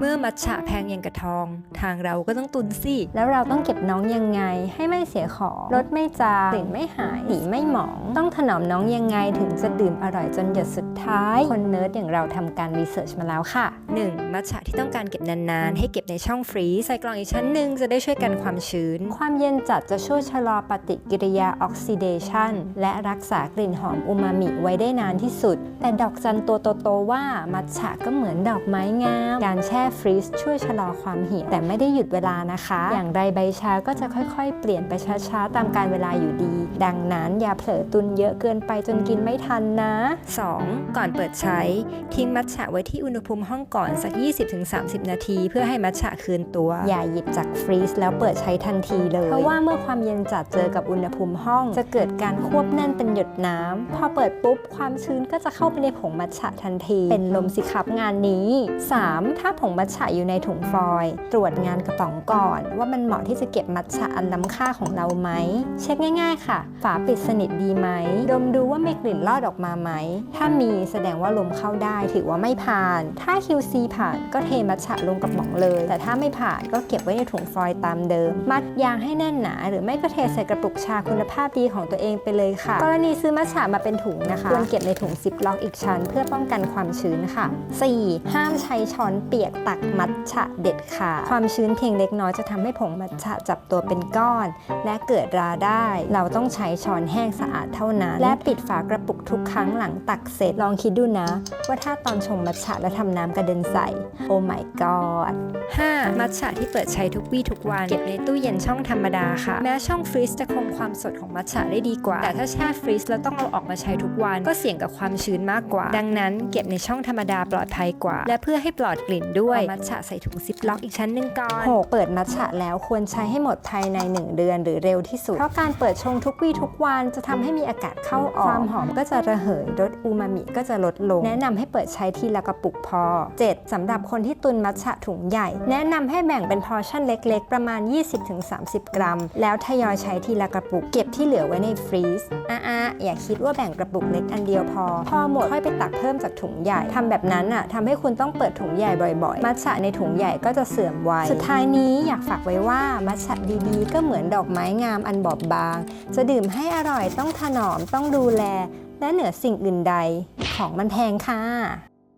เมื่อมัทฉะแพงอย่างกระทอง ทางเราก็ต้องตุนสิ แล้วเราต้องเก็บน้องยังไง ให้ไม่เสียของรสไม่จางกลิ่นไม่หายสีไม่หมอง ต้องถนอมน้องยังไงถึงจะดื่มอร่อยจนหยดสุดท้าย คนเนิร์ดอย่างเราทำการรีเสิร์ชมาแล้วค่ะ 1. มัทฉะที่ต้องการเก็บนานๆ ให้เก็บในช่องฟรีซใส่กล่องอีกชั้นหนึ่งจะได้ช่วยกันความชื้น ความเย็นจัดจะช่วยชะลอปฏิกิริยาออกซิเดชันและรักษากลิ่นหอมอูมามิไว้ได้นานที่สุด แต่ดอกจันตัวโตๆว่ามัทฉะก็เหมือนดอกไม้งามการแช่ฟรีซช่วยชะลอความเหี่ยวแต่ไม่ได้หยุดเวลานะคะ อย่างไรใบชาก็จะค่อยๆ เปลี่ยนไปช้าๆ ตามการเวลาอยู่ดี ดังนั้นอย่าเผลอตุนเยอะเกินไปจนกินไม่ทันนะ 2. ก่อนเปิดใช้ ทิ้งมัทฉะไว้ที่อุณหภูมิห้องก่อนสัก 20-30 นาที เพื่อให้มัทฉะคืนตัว อย่าหยิบจากฟรีซแล้วเปิดใช้ทันทีเลย เพราะว่าเมื่อความเย็นจัดเจอกับอุณหภูมิห้อง จะเกิดการควบแน่นเป็นหยดน้ำพอเปิดปุ๊บ ความชื้นก็จะเข้าไปในผงมัทฉะทันที เป็นลมสิครับงานนี้ 3. ถ้าผงมัทฉะอยู่ในถุงฟอยล์ตรวจงานกระป๋องก่อน ว่ามันเหมาะที่จะเก็บมัทฉะอันล้ำค่าของเราไหม เช็คง่าย ๆ ค่ะ ฝาปิดสนิทดีไหม ดมดูว่ามีกลิ่นลอดออกมาไหม ถ้ามีแสดงว่าลมเข้าได้ถือว่าไม่ผ่าน ถ้า QC ผ่านก็เทมัทฉะลงกระป๋องเลย แต่ถ้าไม่ผ่านก็เก็บไว้ในถุงฟอยล์ตามเดิม มัดยางให้แน่นหนา หรือไม่ก็เทใส่กระปุกชาคุณภาพดีของตัวเองไปเลยค่ะ กรณีซื้อมัทฉะมาเป็นถุงนะคะควรเก็บในถุงซิปล็อกอีกชั้น เพื่อป้องกันความชื้นค่ะ 4. ห้ามใช้ช้อนเปียกตักมัทฉะเด็ดขาดความชื้นเพียงเล็กน้อยจะทำให้ผงมัทฉะจับตัวเป็นก้อน และเกิดราได้ เราต้องใช้ช้อนแห้งสะอาดเท่านั้น และปิดฝากระปุกทุกครั้งหลังตักเสร็จลองคิดดูนะ ว่าถ้าตอนชงมัทฉะแล้วทำน้ำกระเด็นใส่ โอ้ my god 5. มัทฉะที่เปิดใช้ทุกวี่ทุกวัน เก็บในตู้เย็นช่องธรรมดาค่ะ แม้ช่องฟรีซจะคงความสดของมัทฉะได้ดีกว่า แต่ถ้าแช่ฟรีซแล้วต้องเอาออกมาใช้ทุกวัน ก็เสี่ยงกับความชื้นมากกว่า ดังนั้นเก็บในช่องธรรมดาปลอดภัยกว่า และเพื่อให้ปลอดกลิ่นด้วยเอามัทฉะใส่ถุงซิปล็อกอีกชั้นหนึ่งก่อน6เปิดมัทฉะแล้วควรใช้ให้หมดภายใน 1 เดือนหรือเร็วที่สุด เพราะการเปิดชงทุกวี่ทุกวันจะทำให้มีอากาศเข้าออก ความหอมก็จะระเหยรสอูมามิก็จะลดลง แนะนำให้เปิดใช้ทีละกระปุกพอ 7. สำหรับคนที่ตุนมัทฉะถุงใหญ่ แนะนำให้แบ่งเป็นพอร์ชั่นเล็ก ๆ ประมาณ 20-30 กรัม แล้วทยอยใช้ทีละกระปุก เก็บที่เหลือไว้ในฟรีซอะๆอย่าคิดว่าแบ่งกระปุกเล็กอันเดียวพอ พอหมดค่อยไปตักเพิ่มจากถุงใหญ่ทำแบบนั้นอะทำให้คุณต้องเปิดถุงใหญ่บ่อยๆมัทฉะในถุงใหญ่ก็จะเสื่อมไวสุดท้ายนี้อยากฝากไว้ว่ามัทฉะดีๆ ก็เหมือนดอกไม้งามอันบอบบาง จะดื่มให้อร่อยต้องถนอมต้องดูแล และเหนือสิ่งอื่นใด ของมันแพงค่ะ